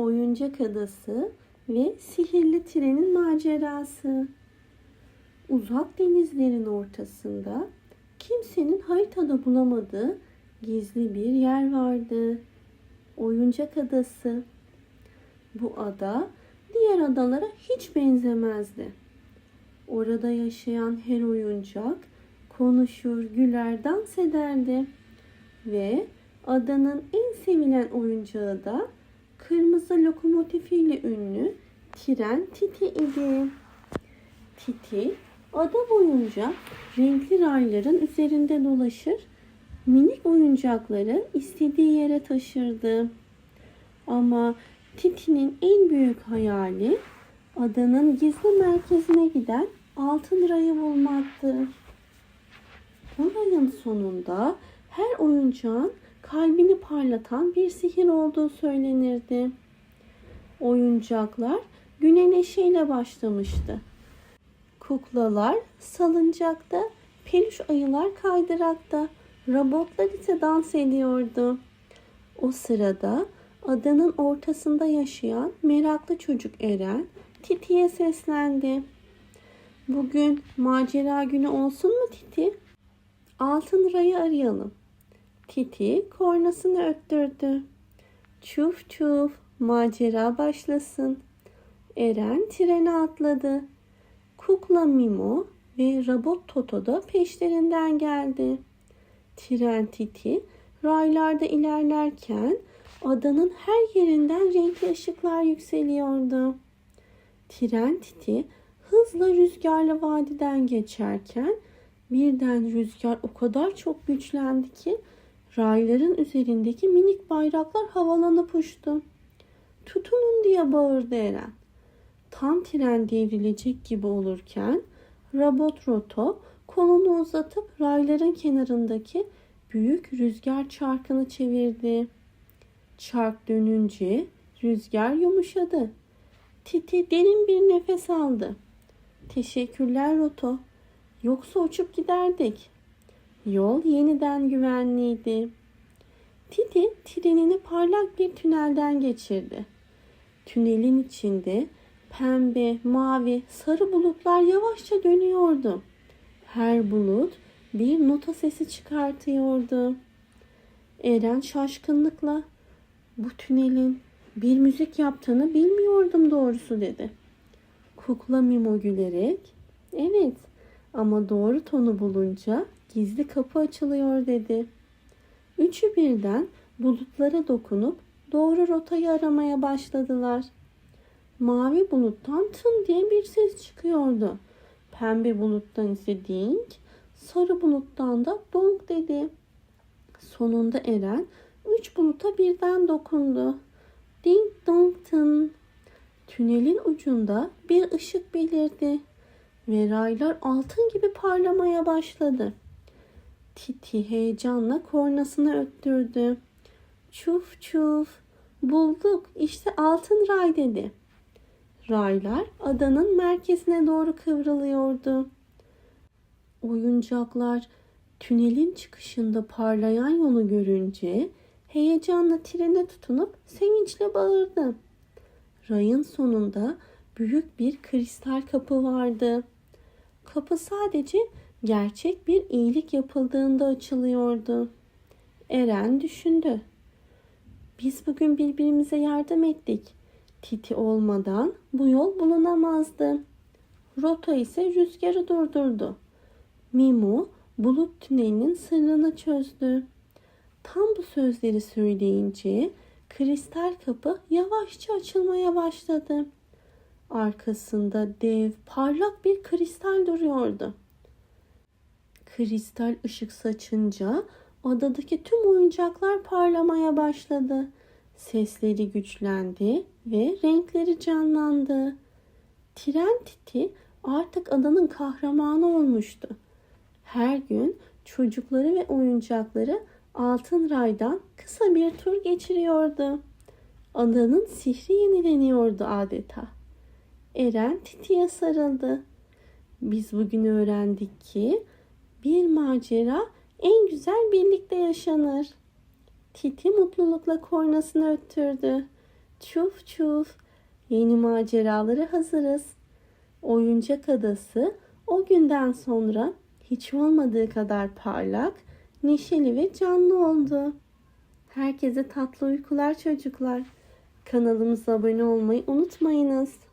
Oyuncak Adası ve Sihirli Trenin Macerası. Uzak denizlerin ortasında kimsenin haritada bulamadığı gizli bir yer vardı. Oyuncak Adası. Bu ada diğer adalara hiç benzemezdi. Orada yaşayan her oyuncak konuşur, güler, dans ederdi. Ve adanın en sevilen oyuncağı da kırmızı lokomotifiyle ünlü tren Titi idi. Titi ada boyunca renkli rayların üzerinde dolaşır, minik oyuncakları istediği yere taşırdı. Ama Titi'nin en büyük hayali adanın gizli merkezine giden altın rayı bulmaktı. Bu rayın sonunda her oyuncağın kalbini parlatan bir sihir olduğu söylenirdi. Oyuncaklar güne neşeyle başlamıştı. Kuklalar salıncakta, peluş ayılar kaydırakta, robotlar ise dans ediyordu. O sırada adanın ortasında yaşayan meraklı çocuk Eren Titi'ye seslendi. Bugün macera günü olsun mu Titi? Altın rayı arayalım. Titi kornasını öttürdü. Çuf çuf macera başlasın. Eren trene atladı. Kukla Mimo ve Robot Toto da peşlerinden geldi. Tren Titi raylarda ilerlerken adanın her yerinden renkli ışıklar yükseliyordu. Tren Titi hızla rüzgarlı vadiden geçerken birden rüzgar o kadar çok güçlendi ki rayların üzerindeki minik bayraklar havalanıp uçtu. Tutunun diye bağırdı Eren. Tam tren devrilecek gibi olurken robot Roto kolunu uzatıp rayların kenarındaki büyük rüzgar çarkını çevirdi. Çark dönünce rüzgar yumuşadı. Titi derin bir nefes aldı. Teşekkürler Roto. Yoksa uçup giderdik. Yol yeniden güvenliydi. Titi trenini parlak bir tünelden geçirdi. Tünelin içinde pembe, mavi, sarı bulutlar yavaşça dönüyordu. Her bulut bir nota sesi çıkartıyordu. Eren şaşkınlıkla bu tünelin bir müzik yaptığını bilmiyordum doğrusu dedi. Kukla Mimo gülerek evet ama doğru tonu bulunca gizli kapı açılıyor dedi. Üçü birden bulutlara dokunup doğru rotayı aramaya başladılar. Mavi buluttan tın diye bir ses çıkıyordu. Pembe buluttan ise ding, sarı buluttan da donk dedi. Sonunda Eren üç buluta birden dokundu. Ding dong tın. Tünelin ucunda bir ışık belirdi ve raylar altın gibi parlamaya başladı. Titi heyecanla kornasını öttürdü. Çuf çuf bulduk işte altın ray dedi. Raylar adanın merkezine doğru kıvrılıyordu. Oyuncaklar tünelin çıkışında parlayan yolu görünce heyecanla trene tutunup sevinçle bağırdı. Rayın sonunda büyük bir kristal kapı vardı. Kapı sadece gerçek bir iyilik yapıldığında açılıyordu. Eren düşündü. Biz bugün birbirimize yardım ettik. Titi olmadan bu yol bulunamazdı. Rota ise rüzgarı durdurdu. Mimu bulut tünelinin sırrını çözdü. Tam bu sözleri söyleyince kristal kapı yavaşça açılmaya başladı. Arkasında dev, parlak bir kristal duruyordu. Kristal ışık saçınca adadaki tüm oyuncaklar parlamaya başladı. Sesleri güçlendi ve renkleri canlandı. Tren Titi artık adanın kahramanı olmuştu. Her gün çocukları ve oyuncakları Altın Ray'dan kısa bir tur geçiriyordu. Adanın sihri yenileniyordu adeta. Eren Titi'ye sarıldı. Biz bugün öğrendik ki bir macera en güzel birlikte yaşanır. Titi mutlulukla kornasını öttürdü. Çuf çuf. Yeni maceralara hazırız. Oyuncak adası o günden sonra hiç olmadığı kadar parlak, neşeli ve canlı oldu. Herkese tatlı uykular çocuklar. Kanalımıza abone olmayı unutmayınız.